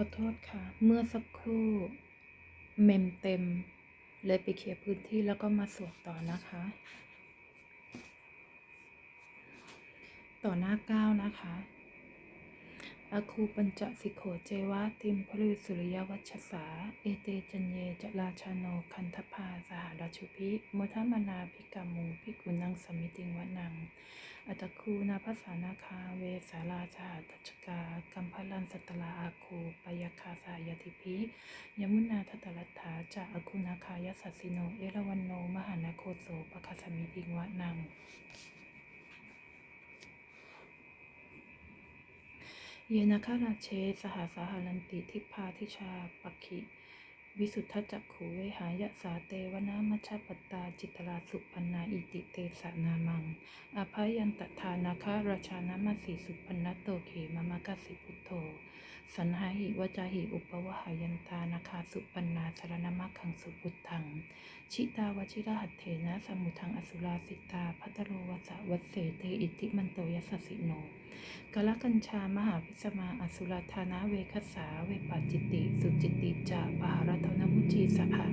อโทษค่ะ เมื่อสักครู่ เมมเต็ม เลยไปเคลียร์พื้นที่แล้วก็มาสวดต่อนะคะ ต่อหน้าเก้านะคะอาคูปัญจสิโขเจวะติมพลืสุริยวัชสา เอเตจันเยจราชาโนคันทพาสหราชุพิมุทมนาภิกามุภิกุนังสมิติงวนัง อัตคูนาภาษานาคาเวสาราชาตัชกากัมพลันสตตลาอาคูปยคาสายติพิยมุนาทัตลัตถาจะอาคูนาคายสัสสิโน เอราวันโน มหานาโคโสปะคสมิติงวนังเยนะคาราเช สหสาหลันติทิพาทิชาปักขิ วิสุทธจักขูเวหายะสาเตวนามชาปตาจิตราสุปันนาอิติเตสนามังอภัยยันตทานาคาราชานามาสีสุปันนโตเขมามากสิพุทโธ สันหาหิวจาหิอุปวหายันตานาคาสุปันนาสารนามัคขังสุพุทธัง ชิตาวชิระหัตเถนะสมุทังอสุราสิตาพัตโรวสะวัสเสเตอิติมันโตยัสสิโนกลกัญชามหาวิสมาอสุรธานาเวคสาเวปัจจิติ สุจิติจาปหารทนมุจีสหะ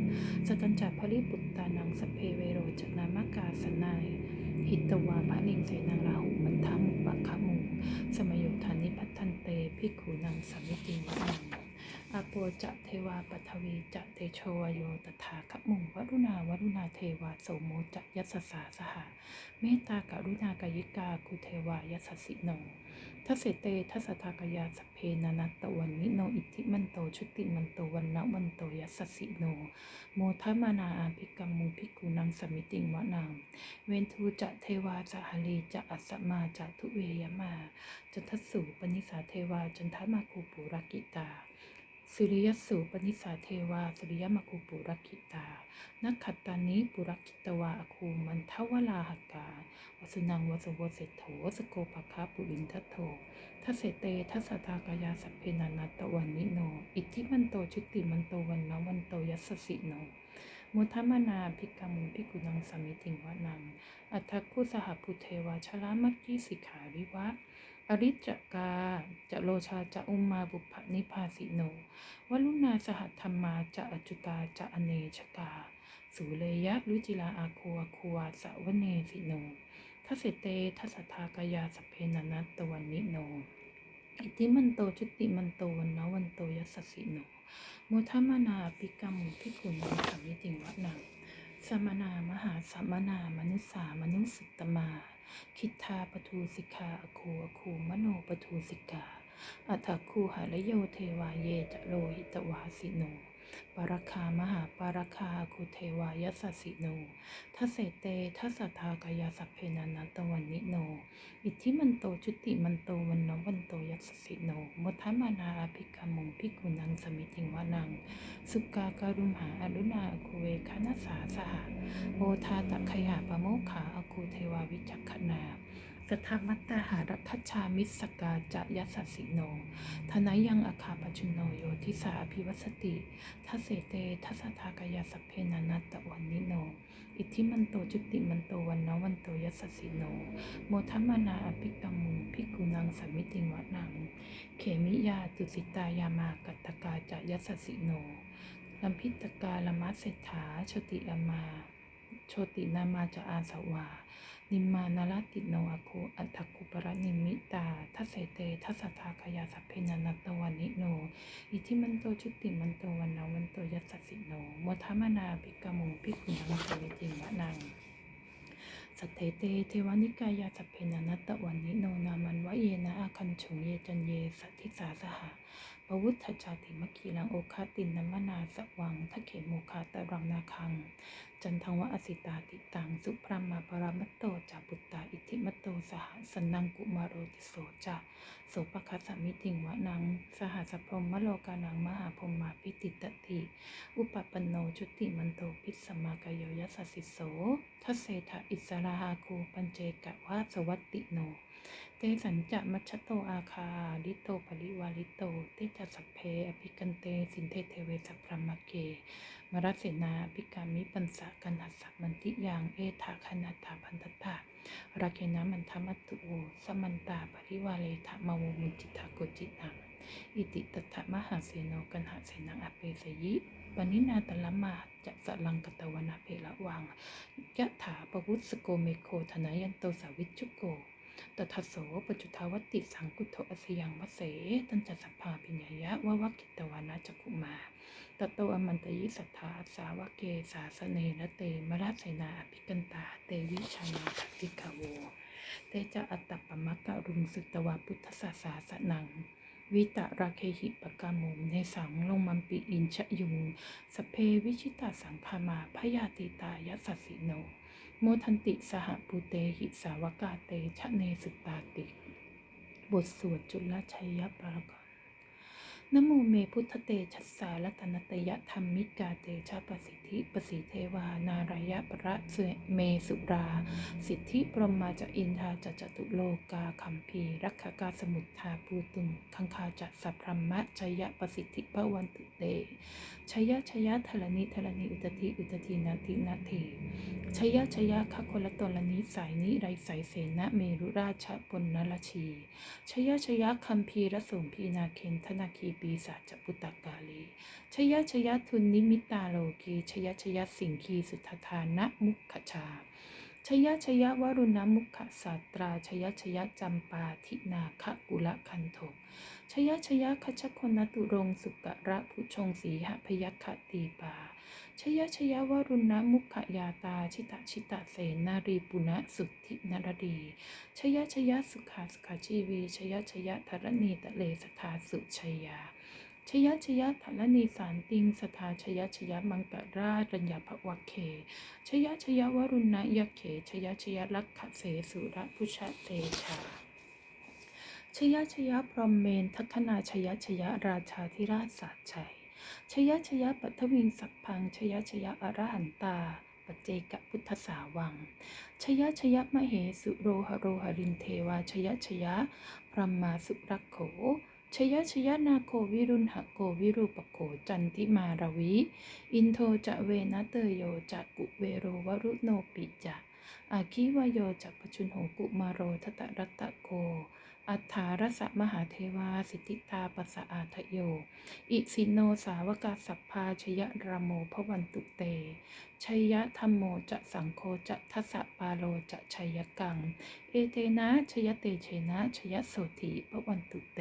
สตัญจาภริปุตตานังสเพเวโรจนามกาสนายหิตวาพระลิงเสนางราหูมันทามุปะคะมุสมโยธานิพัทันเตภิกขุนังสมมิติวะนังอาโปจะเทวาปัทวีจะเตโชวโยตถาคมุงวรุณาวรุณาเทวาโสโมจะยัสสาสหะเมตตากรุณากายิกาคุเทวายัสสิโน ทัศเตทัสทากยาสเพนานัตะวันนิโนอิทธิมันโตชุติมันโตวันนะวันโตยัสสิโน โมทัมานาอาภิกรรมมุภิกขุนังสมิติงวะนางเวนทูจะเทวาจะหาลีจะอัสมาจะทุเวยมาจันทสสูปนิสาเทวาจันทมาคูปุรกิตา สุริยสูปนิสาเทวาสุริยมาคูปุรกิตา นักขัตตานิปุรกิตวาอคูมันทวลาหกา วสุนังวสวเสโถสโกภคาปุรินทัตโถทัสเสเตทัสตากายาสัพเพนานัตตวันนิโน อิทธิมันโตชุติมันโตวันนวันโตยัสสิโน มุทัมนาภิกรรมุภิกุนังสมิติงวะนัง อัตถคุสหพุเทวาชลามัคคีสิกขาวิวะ อริจกา จะโลชาจะอุมมาบุพนิพาสิโน วลุนาสหธรรมาจะอจุตาจะอเนชกา สุเลยะลุจิลาอาคัวคัวสะวเนสิโนทัสเสเตทัสทากายาสเพนนัตตวันนิโน อิติมันโตชุติมันโตวันนวันโตยัสสสิโน มทัมนาปิกรรมพิกุณังสัมมิติงวะนังสมนามหาสมนามนุสามนุสิตมา คิทาปทูสิกาอคูอคูมโนปทูสิกาอัตคูหารโยเทวาเยจะโลหิตวาสิโน ปรคามหาปรคาคุเทวายัสสสิโนทัเสเตทัสทากายาสัพเพนันัตวันนิโน อิทธิมันโตจุติมันโตวันนวันโตยัสสิโนมุทัมานาอภิกรรมุงภิกุนังสมิติงวานัง สุกาการุมหาอรุณาอคุเวคณสาสหโอทาตะขยาปโมขาอคูเทวาวิจักขนา สทธมัตตาหารัทัชชามิสกาจะยัสสิโนทนายังอาคาปชุนโนโยทิสาภิวัสติทัสเสเตทัสทากายาสัพเพนานัตตวันนิโน อิทธิมันโตจุติมันโตวันนวันโตยัสสิโน โมทัมานาอภิกรรมุภิกุนังสัมมิติงวะนัง เขมิยาตุสิตายามากัตตกาจะยัสสิโนลัมพิตกาลมัสเศรษฐาชติอามา โชตินามาจะอาสวา นิมมานาลติโนอโคอัตถคุปรนิมิตา ทัสเสเต ทัสทากายาสัพเพนันัตตวันนิโน อิทิมันโตชุติมันโตวันนาวันโตยัสสสิโนมทัมนาภิกมุงภิกขุนังสมิติงวะนังสัทเทเตเทวานิกายาสัพเพนันัตตวันนิโนนามันวะเยนะอาคันฉุงเยจันเยสัทธิสาสหะ ปวุฒจาติมคีลังโอคาตินนมนาสวังทะเขโมคาตรังนาคัง จันทังวะอสิตาติตังสุพรามาปรามัตโตจาปุตตาอิทิมัตโตสหสนังกุมารโรติโสจะโสปคัสสมิติงวะนัง สหสพรหมโลกานังมหาพรหมาปิติตติอุปปันโนจุติมันโตพิสมากโยยัสสิโสทัสเสทะอิสราหาคูปัญเจกะวะสวัตติโน เตสัญจะมัชโตอาคาลิโตปริวาลิโตเตจะสัพเพอภิกันเตสินเทเทเวสัพพรมเก มรัสเสนาภิกามิปันสะกันหัสสะมันติยังเอถาคณาตาพันตตาราเคนะมันธรรมตุสมันตาปริวาเลทะมาวมุจิตาโกจิตังอิติตถะมหาเสโนกันหาเสนังอเปสยิปนินาตละมาจะสลังกตวนาเพละวังยะถาปวุสโกเมโคธนายันโตสาวิจุโก ตถาโสปจุทาวัติสังกุโทอสยังวเส ตันจะสัพพาปิญญายะวะวักิตวานาจักขุมาตตโตอมันตยิสัทธาสาวเกสาสเนนเตมรัสเสนาอภิกันตา เตวิชานาทัติกาโว เตจะอัตตปมักะรุงสุตวาพุทธศาสาสนังวิตะราเคหิปกามุมในสังลงมัมปิอินชะยุงสเพวิชิตาสังพามาพยาติตายสัสสิโน โมทันติสหปูเตหิสาวกาเตชะเนสุตตาติ บทสวดจุลชัยยปรากรนโมเมพุทธเตชัสสารัตนตยธรรมิกาเตชะประสิทธิประสิเทวานารายะประเมสุรา สิทธิปรมาจะอินทาจะจตุโลกาคัมภีรักขกาสมุทธาปูตุงคังคาจัสัพพรมะชยะประสิทธิพระวันตุเตชยะชยะทลนิทลนิอุตติอุตตินาทินาทีชยะชยะขะคนละตนละนิสายนิไรสายเสนะเมรุราชปนนลชีชยะชยะคัมภีรสมพีนาเคนธนาคีปีศาจปุตตกาลีชยะชยะทุนนิมิตาโลกีชยชยสิงคีสุทธานะมุขชา ชยชยวรุณมุขสาตรา ชยชยจำปาทินาคะกุละคันโทชยชยะขชคนตุรงสุกระผู้ชงสีหพยัคขตีปา ชยชยวรุณมุขยาตาชิตะชิตะเสนารีปุณะสุทธินรดี ชยชยสุขาสุขาชีวี ชยชยธรณีตะเลสทาสุชยา ชยชยธรณีสารติงสทาชยชยมังกรารัญญาภวเค ชยชยวรุณยเข ชยชยลักขเสสุระพุชะเตชา ชยชยพรหมเมนทัคนาชยชยราชาธิราชสาชัย ชยชยปัทวิงสัพพัง ชยชยอรหันตาปจเจกพุทธสาวัง ชยชยมเหสุโรหโรหรินเทวาชยชยพรหมาสุรักโข ชยชยนาโควิรุณหโกวิรูปโขจันทิมารวิ อินโทจะเวนะเตโยจะกุเวโรวรุโนปิจะอาคิวโยจะปชุนโหกุมาโรทตรัตตะโก อัฏฐารสะมหาเทวาสิทธิตาปสะอาทโย อิสิโนสาวกาสัพพาชยรามโมพวันตุเต ชยธรรมโมจะสังโฆจะทัสสะปาโลจะชยกัง เอเตนะชยเตเชนะชยโสติพวันตุเต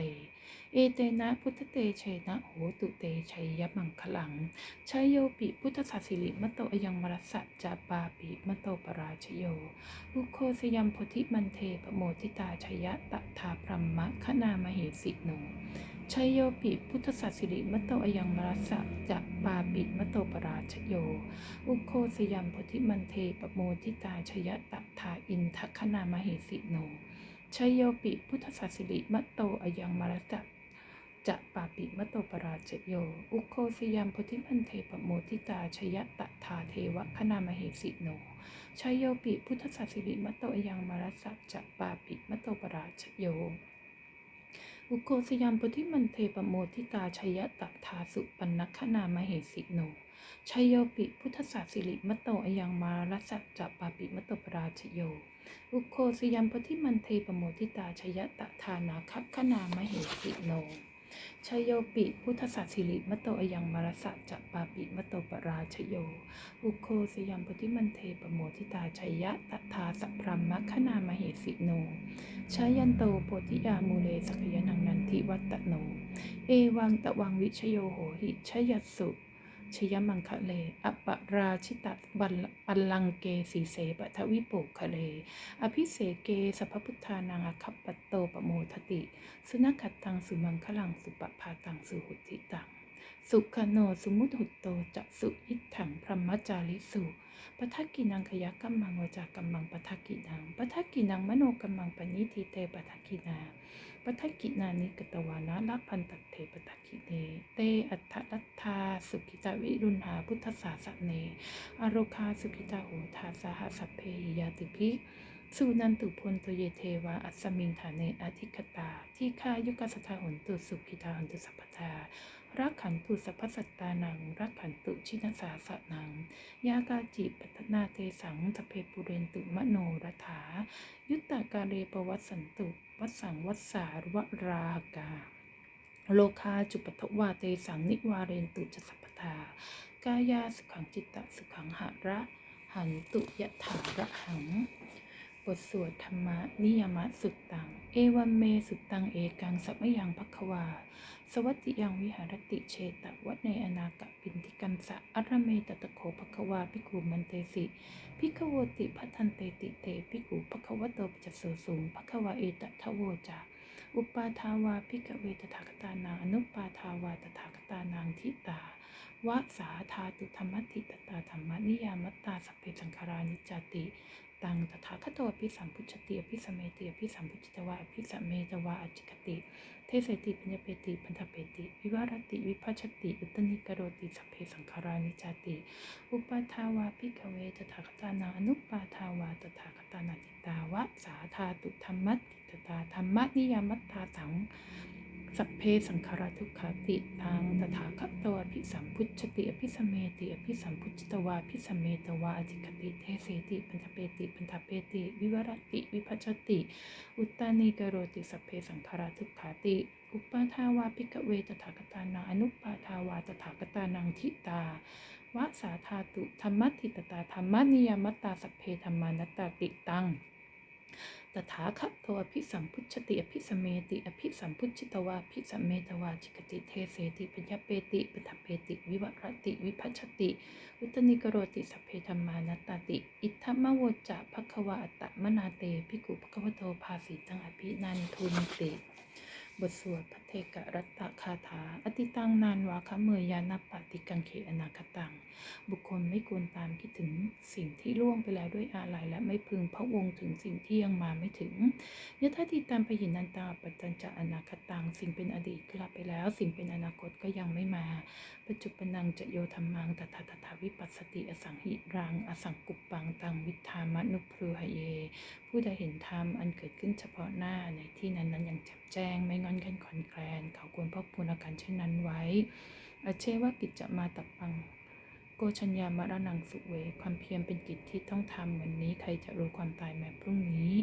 เอเตนะพุทธเตเชนะโหตุเตชัยยมังคลังชัยโยปิพุทธสัสสิริมโตอยังมรสะจาปาปิมโตปราชโยอุโคสยามโพธิมันเทปโมทิตาชยตถาพรหมะขนามเหสิโน ชยโยปิพุทธสัสสิริมะโตอยังมรัสะจะปาปิมะโตปราชโย อุโคสยัมโพธิมันเทปโมทิตาชยตะทาอินทคณามเหสิโนชยโยปิพุทธสัสสิริมะโตอยังมรัสะจะปาปิมะโตปราชโย อุโคสยัมโพธิมันเทปโมทิตาชยตะทาเทวคณามเหสิโนชยโยปิพุทธสัสิริมะโตอยังมรัสะจะปาปิมะโตปราชโย อุโกสยามปุธิมันเทปโมทิตาชยตถาสุปันนคณามเหสิโนชัยโยปิพุทธศาสิริมโตอยังมารัสสะจะปาปิมโตปราชโย อุโคสยามปทิมันเทปโมทิตาชยตถานาคัคนา มเหสิโน ชโยปิพุทธศาสิริมโตอยังมารสะจะปาปิมโตปราชโย อุโคสยามปุธิมันเทปโมทิตาชยะตถาสัพพรมมคณามเหสิโนชายันโตโพธิยามูเลสกยนังนันทิวัตตโน เอวังตะวังวิชโยโหหิชยัสสุ ชยมังคะเล อปราชิตบัลปัลลังเกสีเสปทวิปุคะเล อภิเสเกสัพพุทธานังอคัปปโตปโมทติ สุนัขขัดตังสุมังคลังสุปภาตังสุหุติตัง สุขโนสุมุตหุตโตจะสุอิทถังพรหมจาริสุปทักกินังขยกัมมังวจากัมมังปทักกินังปทักกินังมโนกัมมังปณิทิเตปทักกินาปทักกินานิกตวานะลัพพันตัตเทปทักกิเนเตอัฏฐรัตถาสุขิตาวิรุณหาพุทธศาสเนอโรคาสุขิตาโหทาสหสัพเพหิยาติภิสุนันตุพลตุเยเทวาอัสมิงฐานเนอธิคตา ที่คายุกัสถาหนตุสุขิตาหนตุสัพพทา รักขันตุสัพพสัตตานัง รักขันตุชินสาสะนัง ยากาจิปัตนาเตสังทเพปุเรนตุมโนรถา ยุตตากาเลปวัสสันตุวัสสังวัสสารวรากา โลคาจุปทวาเตสังนิวาเรนตุจสัพพทากายาสุขังจิตตสุขังหะระ หันตุยะถาระหัง บทสวดธรรมนิยมสุตตัง เอวัมเมสุตตังเอกังสัมมยังพัควา สวัติยังวิหารติเชตวัดในอนากะปินทิกันสะอรเมตตะโคภควาภิกขุมันเตสิภิกโวติพัทันเตติเตภิกขุภควโตปัจจโสสูงภควาเอตทะโวจาอุปาทาวาภิกขเวตถาคตานางอนุปาทาวาตถาคตานางทิตาวะสาธาตุธรรมติตตาธรรมนิยามตตาสัพเพสังขารานิจติ ตังตถาคตโตอภิสัมพุชติอภิสมเมติอภิสัมพุจิตวะอภิสัมเมตวะอจิกติ เทเสติปัญญเปติพันธเปติ วิวารติวิพัชติอุตนิกโรติสัพเพสังขารานิจติ อุปาทาวาภิกเวตถาคตานาอนุปาทาวาตถาคตานาติตาวะสาธาตุธรรมติตตาธรรมนิยามัตตาสัง สัพเพสังขารทุกขาติทางตถาคตโตอภิสัมพุชติอภิสเมติอภิสัมพุจิตวาอภิสเมตวาอจิกติเทเสติปัญจเปติปัญจเปติ วิวรติวิพัชติ อุตตานิกโรติสัพเพสังขารทุกขาติอุปาทาวาภิกเวตถาคตานาอนุปาทาวาตถาคตานังทิตาวะสาธาตุธรรมติตตาธรรมนิยมตตาสัพเพธรรมานตติตัง ตถาคตโตอภิสัมพุชติอภิสเมติอภิสัมพุชิตวาอภิสัมเมตวาจิกติเทเสติปัญญเปติปัฏฐเปติ วิวัรติ วิพัชติอุตนิกโรติสัพเพธรรมานัตติ อิทธมโวจะภควาอัตตมนาเตภิกุภควโตภาสีตังอภินันทุนติ บทสวดพระเทกรัตตคาถา อติตังนานวาคะเมยยานัปติกังเขอนาคตัง บุคคลไม่ควรตามคิดถึงสิ่งที่ล่วงไปแล้วด้วยอาลัยและไม่พึงพระวงถึงสิ่งที่ยังมาไม่ถึงยะถาติตามไปหินันตาปัจจัญจะอนาคตัง สิ่งเป็นอดีตกลับไปแล้ว สิ่งเป็นอนาคตก็ยังไม่มา ปัจจุปนังจะโยธรรมังตถาตถาวิปัสสติอสังหิรัง อสังกุปปังตังวิธามนุพรหเย ผู้ใดเห็นธรรมอันเกิดขึ้นเฉพาะหน้าในที่นั้นนั้นอย่างแจ่มแจ้งไม่งอนกันขอนแคลนเขาควรพกพูนอาการเช่นนั้นไว้ อเชว่ากิจจะมาตับปัง โกชัญญามรณังสุเว ความเพียรเป็นกิจที่ต้องทำวันนี้ ใครจะรู้ความตายแม้พรุ่งนี้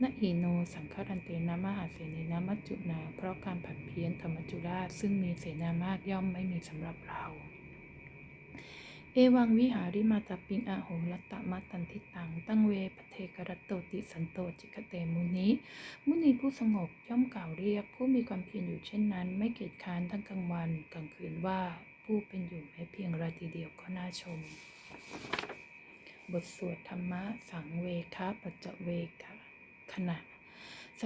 นะอีโนสังฆรันเตนะมหาเสนีนะมัจจุนา เพราะการผัดเพี้ยนธรรมจุราชซึ่งมีเสนามากย่อมไม่มีสำหรับเรา เอวังวิหาริมาตาปิงอาโหรัตตมาตันทิตัง ตั้งเวปเทกรตโตติสันโตจิกเตมุนิมุนีผู้สงบย่อมกล่าวเรียก ผู้มีความเพียรอยู่เช่นนั้น ไม่เกียจค้านทั้งกลางวันกลางคืนว่าผู้เป็นอยู่แม้เพียงราตรีเดียวก็น่าชม บทสวดธรรมะสังเวคะปัจจเวคะขณะ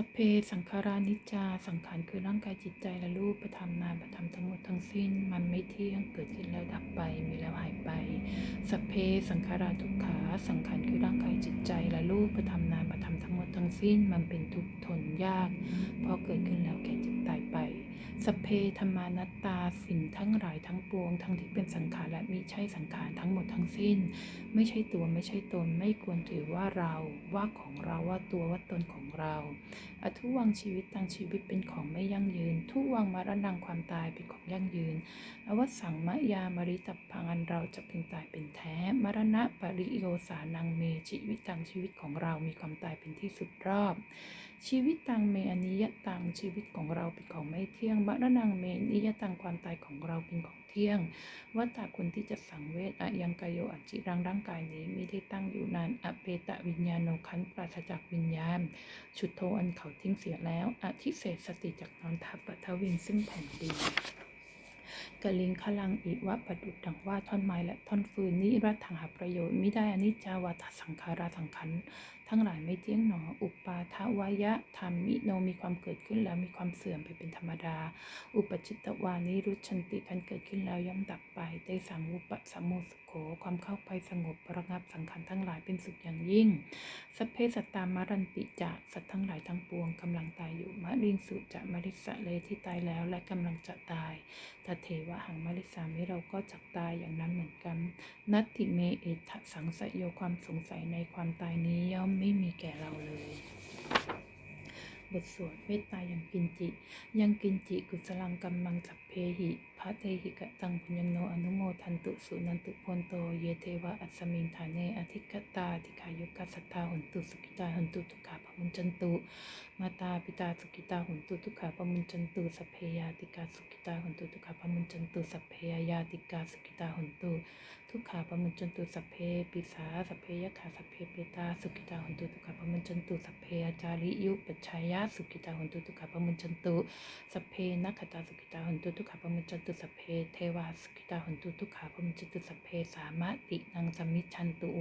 สเพสังขารานิจจา สังขารคือร่างกายจิตใจและรูปธรรมนามธรรมทั้งหมดทั้งสิ้น มันไม่เที่ยงเกิดขึ้นแล้วดับไปมีแล้วหายไป สเพสังขาราทุกขา สังขารคือร่างกายจิตใจและรูปธรรมนามธรรมทั้งหมดทั้งสิ้น มันเป็นทุกข์ทนยาก เพราะเกิดขึ้นแล้วแก่จ็บตายไป สเพธรรมานัตตาสิ่งทั้งหลายทั้งปวง ทั้งที่เป็นสังขารและมิใช่สังขารทั้งหมดทั้งสิ้น ไม่ใช่ตัวไม่ใช่ตนไม่ควรถือว่าเราว่าของเราว่าตัวว่าตนของเราอทุวังชีวิตตังชีวิตเป็นของไม่ยั่งยืน ทุวังมรณังความตายเป็นของยั่งยืน อวสังมะยามริตับพังอันเราจะพึงตายเป็นแท้ มรณะปริโยสานังเมชีวิตตังชีวิตของเรามีความตายเป็นที่สุดรอบ ชีวิตตังเมอนิยตังชีวิตของเราเป็นของไม่เที่ยงมรณังเมนิยตังความตายของเราเป็นของเที่ยงวัตถาคนที่จะสังเวชอยังกายโยอัจจิรังร่างกายนี้มิได้ตั้งอยู่นานอเปตะวิญญาโนคันปราศจากวิญญาณ ชุดโทอันเขาทิ้งเสียแล้วอธิเศษสติจากนอนทับปทวินซึ่งแผ่นดินกะลิงขลังอิวะประดุดดังว่าท่อนไม้และท่อนฟืนนี้รัตถังหาประโยชน์มิได้อนิจจาวาตสังขาราสังขัน ทั้งหลายไม่เที่ยงหนอ อุปาทวายะธรรมมิโนมีความเกิดขึ้นแล้วมีความเสื่อมไปเป็นธรรมดา อุปจิตตวานิรุชันติคันเกิดขึ้นแล้วย่อมดับไปเตสังอุปสัมโมสุโขความเข้าไปสงบระงับสังขารทั้งหลายเป็นสุขอย่างยิ่งสพเพสตตามารันติจะสัตว์ทั้งหลายทั้งปวงกำลังตายอยู่มะริงสุจะมริสะเลที่ตายแล้วและกำลังจะตายตเทวะหังมริสามิเราก็จักตายอย่างนั้นเหมือนกัน นัตติเมเอทสังสยโยความสงสัยในความตายนี้ย่อมไม่มีแก่เราเลย บทสวดเมตตายังกินจิ ยังกินจิกุศลังกำมังสัพเพ หิพระเตหิกะตังปุญญโนอนุโมทันตุสุนันตุพนโต เยเทวะอัสมิงฐานเนอธิกตาธิขายุกัสสตาหุนตุสุกิตาหุนตุทุกขาปมุญจันตุมาตาปิตาสุกิตาหุนตุทุกขาปมุญจันตุสัพเพยาติกาสุกิตาหุนตุทุกขาปมุญจันตุสัพเพยาติกาสุกิตาหุนตุทุกขาปมุญจันตุสัพเพปิสาสัพเพยะขาสัพเพเปตาสุกิตาหุนตุทุกขาปมุญจันตุสัพเพอาจาริยุปัจฉายะสุกิตาหุนตุทุกขาปมุญจันตุสัพเพนักขตาสุกิตาหุนตุทุขาปมุญจันตุสเพเทวาสกิตาหุนตุทุกขาปมุญจันตุสเพสามะตินังสมมิชันตุโว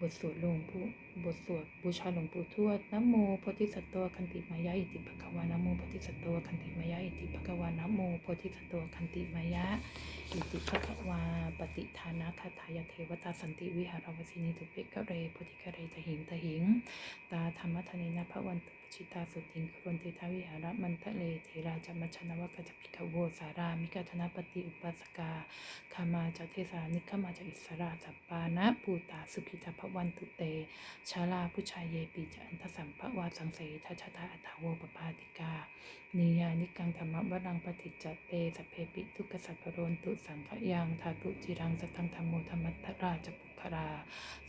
บทสวดหลวงปู่บทสวดบูชาหลวงปู่ทวดนโมโพธิสัตว์คันติมายะอิติภะควานโมโพธิสัตว์คันติมายะอิติภะควานโมโพธิสัตว์คันติมายะอิติภะควาปฏิทานะคาถายเทวตาสันติวิหารวสินีตุเปกะเรโพธิกะเรตหิงตหิง ตาธรรมทเนนะพระวันตุชิตาสุติงครวนเททาวิหารมันทะเลเทราจมัชนวกจพิกโวสารามิกาธนปฏิอุปัสกาขมาจากเทสานิขมาจากอิสราจัปปานะปูตาสุขิตาพวันตุเต ชาลาผู้ชายเยปีจันทสัมภวาสังเสทัชตาอัตโวปปาติกา นิยานิกังธรรมวรังปฏิจจเตสเพปิทุกสัพพโรนตุสังขยังทาตุจิรังสตังธรรมโมธรรมัตราจปุครา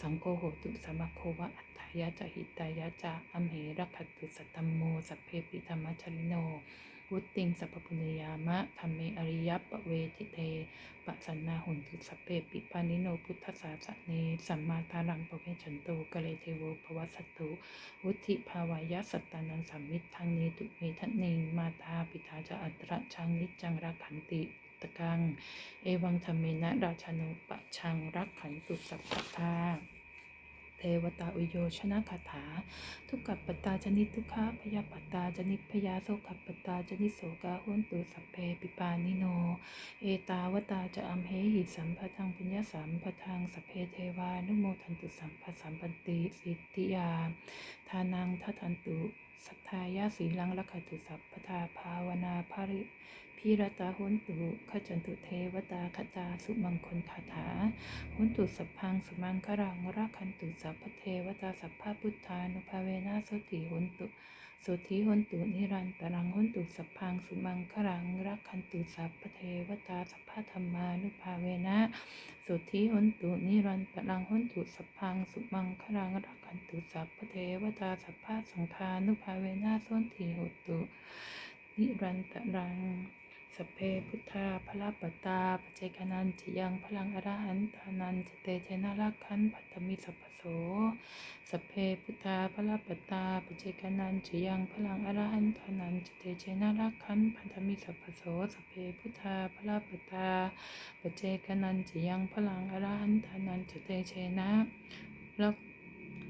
สังโฆโหตุสมโควะอัตถายะจหิตายะจะอัมเหรักขตุสัตตมโมสัพเพปิธรรมชลิโน วุตติงสัพพุญญามะธรรมเมอริยปะเวทิเตปะสันนาหุนตุสัพเพปิปานิโนพุทธศาสเนสัมมาทารังปะเวชันโตกะเลเทโวภวสัตตุวุธิภาวายะสัตตานังสัมมิทธังเนตุเมทันเนงมาตาปิตาจะอัตระชังนิจังรักขันติตะกัง เอวังธรรมเมนะราชานุปะชังรักขันตุสัพพทา เทวตาอุโยชนะคาถา ทุกขปตาจนิทุกขะพยาปตาจนิพยาโสขปตาจนิโสกาหุนตุสัพเพปิปานิโน เอตาวตาจะอัมเหหิสัมปทังปุญญสัมปทังสัพเพเทวานุโมทันตุสัมปสัมปันติสิทธิยาทานังทัทันตุ สัทธายาสีลังลักขตุสัพพทาภาวนาภาริพิรตาหุนตุขจันตุเทวตาขจาสุมังคลคาถาหุนตุสัพพังสุมังครังรักขันตุสัพพเทวตาสัพพะพุทธานุภาเวนะสุติหุนตุสุธิหุนตุนิรันตรังหุนตุสัพพังสุมังครังรักขันตุสัพพเทวตาสัพพธรรมานุภาเวนะสุธิหุนตุนิรันตรังหุนตุสัพพังสุมังครังรัก ขันตุสัพพเทวตาสัพพะสังฆานุภาเวนะสุนทิหุตุ นิรันตรังสเพพุทธาพระปตาปเจกนันจิยังพลังอรหันตานันจเตเจนารักขันพัตมิสัพพโสสเพพุทธาพระปตาปเจกนันจิยังพลังอรหันตานันจเตเจนารักขันพัตมิสัพพโสสเพพุทธาพระปตาปเจกนันจิยังพลังอรหันตานันจเตเจนะรัก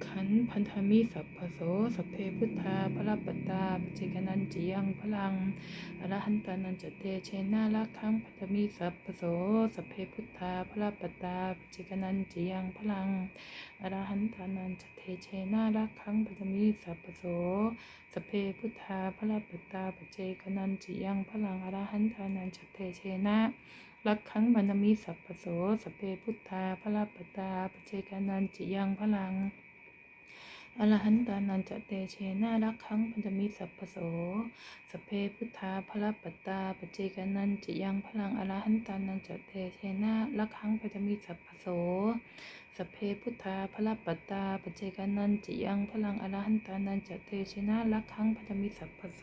ขันพันธมิสัพพโสสัพเพพุทธาพระปัตตาปเจกนันจิยังพลังอรหันตานันจเตเชนาลักขังพันธมิสัพพโสสัพเพพุทธาพระปัตตาปเจกนันจิยังพลังอรหันตานันจเตเชนาลักขังพันธมิสัพพโสสัพเพพุทธาพระปัตตาปเจกนันจิยังพลังอรหันตานันจเตเชนะลักขังพันธมิสัพพโสสัพเพพุทธาพระปัตตาปเจกนันจิยังพลัง อรหันตานันจะเตเชนารักขังพันธมิสัพพโสสเพพุทธาพระปัตตาปเจกนันจิยังพลังอรหันตานันจะเตเชนารักขังพันธมิสัพพโสสเพพุทธาพระปัตตาปเจกนันจิยังพลังอรหันตานันจะเตเชนารักขังพันธมิสัพพโส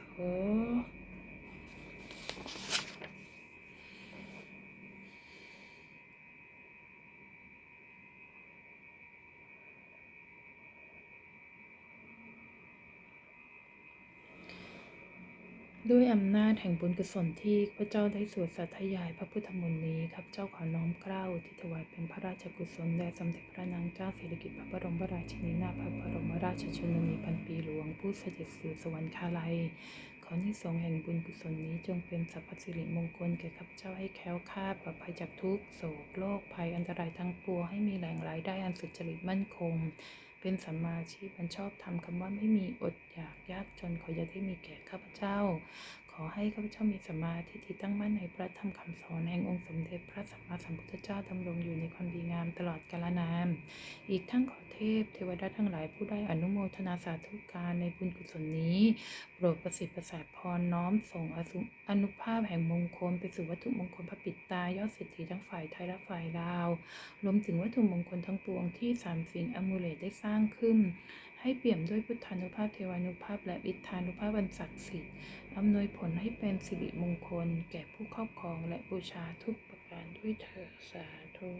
ด้วยอำนาจแห่งบุญกุศลที่พระเจ้าได้สวดสาธยายพระพุทธมนต์นี้ครับเจ้าขอน้อมเกล้าที่ถวายเป็นพระราชกุศลแด่สมเด็จพระนางเจ้าสิริกิติ์พระบรมราชินีนาถพระบรมราชชนนีพันปีหลวง ผู้เสด็จสู่สวรรคาลัย ขอที่สงแห่งบุญกุศลนี้จงเป็นสัพพสิริมงคลแก่ข้าพเจ้าให้แคล้วคลาดปลอดภัยจากทุกโศกโรคภัยอันตรายทั้งปวงให้มีแหล่งรายได้อันสุจริตมั่นคง เป็นสัมมาชีพอันชอบทำคำว่าไม่มีอดอยากยากจนขออย่าได้มีแก่ข้าพเจ้า ออให้ข้าพเจ้ามีสัมมาทิฏฐิตั้งมั่นในพระธรรมคำสอนแห่งองค์สมเด็จพระสัมมาสัมพุทธเจ้าดำรงอยู่ในความดีงามตลอดกาลนาน อีกทั้งขอเทพเทวดาทั้งหลายผู้ได้อนุโมทนาสาธุการในบุญกุศลนี้ โปรดประสิทธิ์ประสาทพรน้อมส่งอสุอนุภาพแห่งมงคลไปสู่วัตถุมงคลพระปิดตายอดเศรษฐีทั้งฝ่ายไทยและฝ่ายลาว รวมถึงวัตถุมงคลทั้งปวงที่สามสิ่งอมูเลตได้สร้างขึ้น ให้เปี่ยมด้วยพุทธานุภาพเทวานุภาพและอิทธานุภาพบันศักดิ์สิทธิ์อำนวยผลให้เป็นสิริมงคล แก่ผู้ครอบครองและบูชาทุกประการด้วยเถิดสาธุ